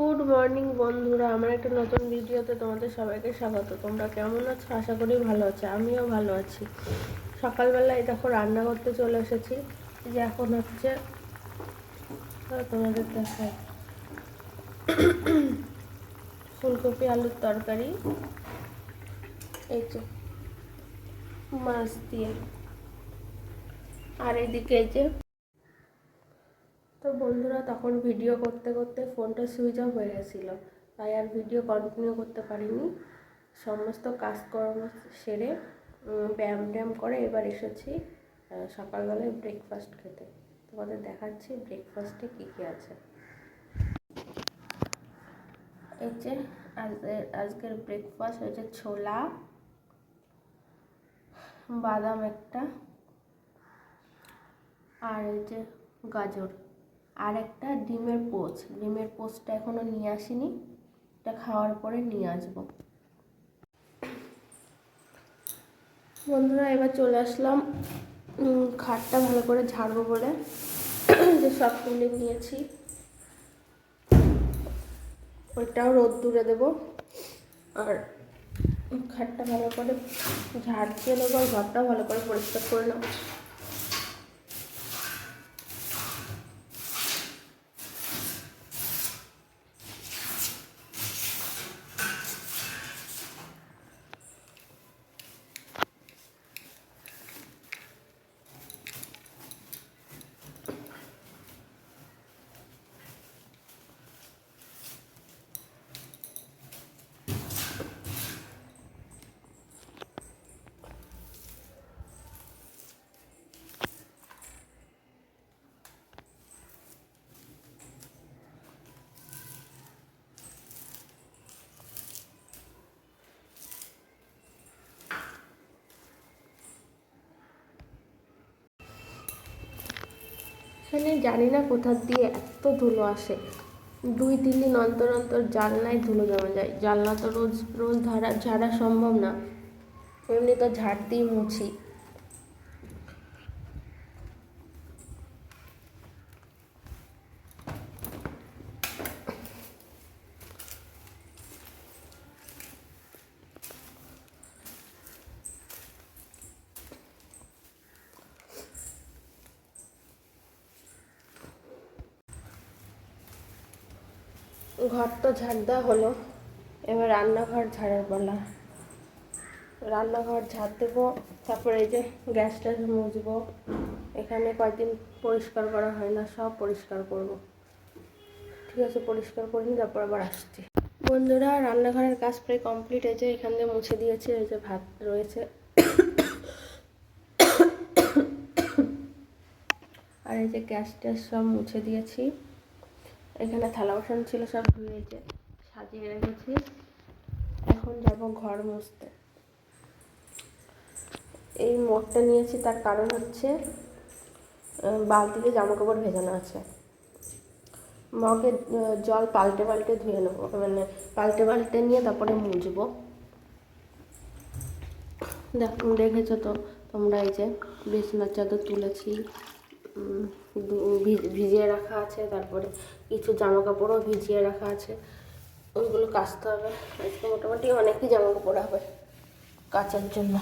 Good morning বন্ধুরা। আমার একটা নতুন ভিডিওতে তোমাদের সবাইকে স্বাগত। তোমরা কেমন আছো? আশা করি ভালো আছো। আমিও ভালো আছি। সকালবেলায় দেখো রান্না করতে চলে এসেছি। যে এখন হচ্ছে তোমাদের দেখাই। ফুলকপি আলুর তরকারি। এই যে মাছ দিয়ে। আর এদিকে এই যে তো বন্ধুরা তখন ভিডিও করতে করতে ফোনটা সুইচ অফ হয়ে গেছিল। তাই আর ভিডিও কন্টিনিউ করতে পারিনি। সমস্ত কাজকর্ম সেরে ব্যায়াম ট্যায়াম করে এবার এসেছি সকালবেলায় ব্রেকফাস্ট খেতে। তোমাদের দেখাচ্ছি ব্রেকফাস্টে কী কী আছে। এই যে আজকের আজকের ব্রেকফাস্ট হয়েছে ছোলা, বাদাম একটা, আর এই যে গাজর। আর একটা ডিমের পোচ ডিমের পোচটা এখনও নিয়ে আসিনি। এটা খাওয়ার পরে নিয়ে আসব। বন্ধুরা, এবার চলে আসলাম খাটটা ভালো করে ঝাড়বো বলে। যে সব তুলে নিয়েছি। ওইটাও রোদ দূরে দেবো। আর খাটটা ভালো করে ঝাড় দিয়ে নেব আর ঘরটা ভালো করে পরিষ্কার করে নেব। এখানে জানি না কোথার দিয়ে এত ধুলো আসে। দুই, তিন দিন অন্তর অন্তর জানলায় ধুলো জমা যায়। জানলা তো রোজ রোজ ঝাড়া ঝাড়া সম্ভব না। এমনি তো ঝাড় দিয়ে মুছি। ঘর তো ঝাড় দেওয়া হলো, এবার রান্নাঘর ঝাড়ার পালা। রান্নাঘর ঝাড় দেবো, তারপরে এই যে গ্যাস ট্যাস মুছবো। এখানে কয়েকদিন পরিষ্কার করা হয় না, সব পরিষ্কার করব। ঠিক আছে, পরিষ্কার করে তারপর আবার আসছি। বন্ধুরা, রান্নাঘরের কাজ প্রায় কমপ্লিট হয়েছে এখান দিয়ে মুছে দিয়েছে, এই যে ভাত রয়েছে। আর এই যে গ্যাস ট্যাস সব মুছে দিয়েছি। এখানে থালা বাসন ছিল, সব ধুয়েছে সাজিয়ে রেখেছি। এখন যাব ঘর মুছতে। এই মগটা নিয়েছি, তার কারণ হচ্ছে বালতিতে জামা কাপড় ভেজানো আছে। মগে জল পাল্টে পাল্টে ধুয়ে নেব মানে পাল্টে পাল্টে নিয়ে তারপরে মুছবো। দেখ, দেখেছ তো তোমরা এই যে, বিছনার চাদর তুলেছি। ভিজিয়ে রাখা আছে, তারপরে কিছু জামা কাপড়ও ভিজিয়ে রাখা আছে। ওইগুলো কাচতে হবে। আজকে মোটামুটি অনেকই জামা কাপড় হবে কাচার জন্য।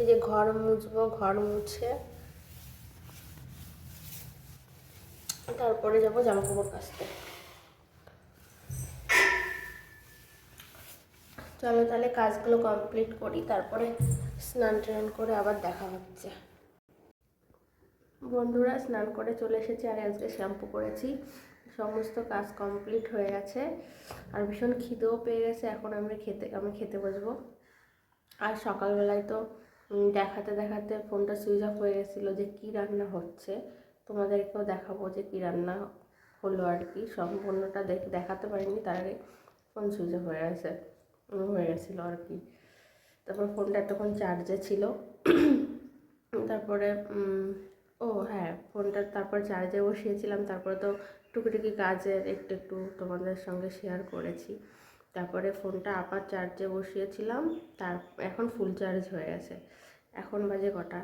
এই যে ঘর মুছবো, ঘর মুছে তারপরে যাব জামা কাপড় কাচতে। চলো তাহলে কাজগুলো কমপ্লিট করি, তারপরে স্নান টান করে আবার দেখা হচ্ছে। বন্ধুরা, স্নান করে চলে এসেছি আর আজকে শ্যাম্পু করেছি। সমস্ত কাজ কমপ্লিট হয়ে গেছে। আর ভীষণ খিদেও পেয়ে গেছে। এখন আমি খেতে আমি খেতে বসবো। আর সকালবেলায় তো দেখাতে দেখাতে ফোনটা সুইচ অফ হয়ে গেছিল যে কী রান্না হচ্ছে। তোমাদেরকেও দেখাবো যে কী রান্না হলো আর কি। সম্পূর্ণটা দেখ- দেখাতে পারিনি, তার আগে ফোন সুইচ অফ হয়ে গেছে, হয়ে গেছিল আর কি। তারপর ফোনটা তখন চার্জে ছিল। তারপরে ও হ্যাঁ ফোনটা তারপর চার্জে বসিয়েছিলাম, তারপরে তো টুকিটুকি কাজের একটু একটু তোমাদের সঙ্গে শেয়ার করেছি। তারপরে ফোনটা আবার চার্জে বসিয়েছিলাম, তার এখন ফুল চার্জ হয়ে গেছে। এখন বাজে কটা?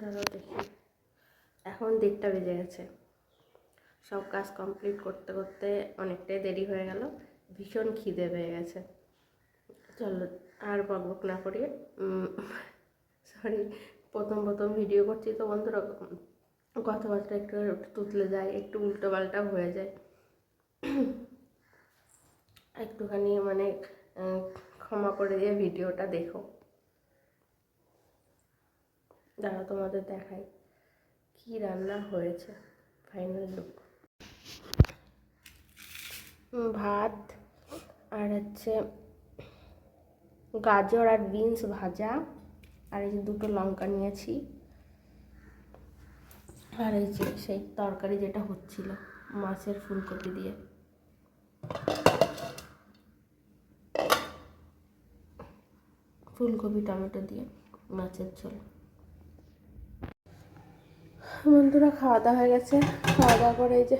ধরো দেখি। এখন দেড়টা বেজে গেছে। সব কাজ কমপ্লিট করতে করতে অনেকটাই দেরি হয়ে গেল। ভীষণ খিদে পেয়ে গেছে। চলো, আর বকবক না করি সরি প্রথম প্রথম ভিডিও করছি তো বন্ধুরা, কথাবার্তা একটু তুতলে যায়, একটু উল্টো পাল্টা হয়ে যায়। একটুখানি মানে ক্ষমা করে দিয়ে ভিডিওটা দেখো। দাঁড়া তোমাদের দেখাই কি রান্না হয়েছে ফাইনাল লুক ভাত আর হচ্ছে গাজর আর বিনস ভাজা। আর এই যে দুটো লঙ্কা নিয়েছি। আর এই যে সেই তরকারি যেটা হচ্ছিল মাছের ফুলকপি দিয়ে। ফুলকপি, টমেটো দিয়ে মাছের ঝোল। বন্ধুরা, খাওয়া দাওয়া হয়ে গেছে। খাওয়া দাওয়া করে এই যে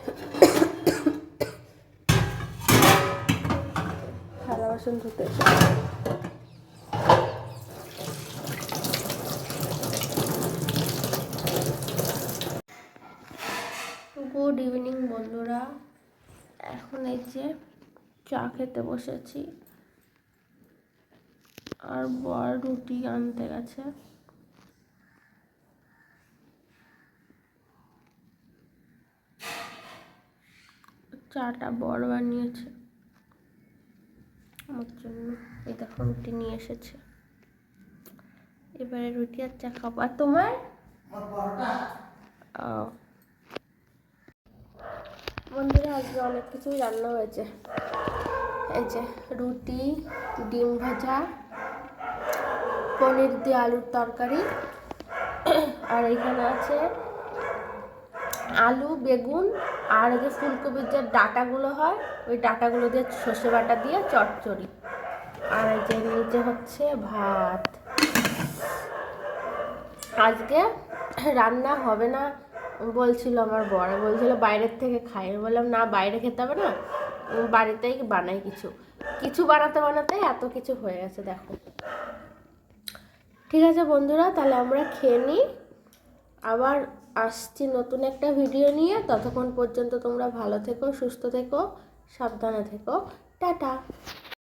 থালা বাসন ধুতে গুড ইভিনিং বন্ধুরা। এখন এই যে চা খেতে বসেছি। আর বর রুটি আনতে গেছে। চাটা বর বানিয়েছে। আমার জন্য। এই দেখো রুটি নিয়ে এসেছে। এবারে রুটি আর চা খাব। আর তোমার? ও। বন্ধুরা, আজকে অনেক কিছুই রান্না হয়েছে। এই যে রুটি, ডিম ভাজা, পনির দিয়ে আলুর তরকারি, আর এখানে আছে আলু, বেগুন, আর যে ফুলকপির যে ডাটাগুলো হয়, ওই ডাটাগুলো দিয়ে সর্ষে বাটা দিয়ে চটচড়ি। আর এই যে নিচে হচ্ছে ভাত। আজকে রান্না হবে না বলছিল, আমার বড় বলছিল, বাইরের থেকে খাই। আমি বললাম, না, বাইরে খেতে হবে না। বাড়িতেই বানাই কিছু। কিছু বানাতে বানাতে এত কিছু হয়ে গেছে, দেখো। ঠিক আছে বন্ধুরা, তাহলে আমরা খেয়ে নিই। আবার আসছি নতুন একটা ভিডিও নিয়ে। ততক্ষণ পর্যন্ত তোমরা ভালো থেকো, সুস্থ থেকো, সাবধানে থেকো। টাটা।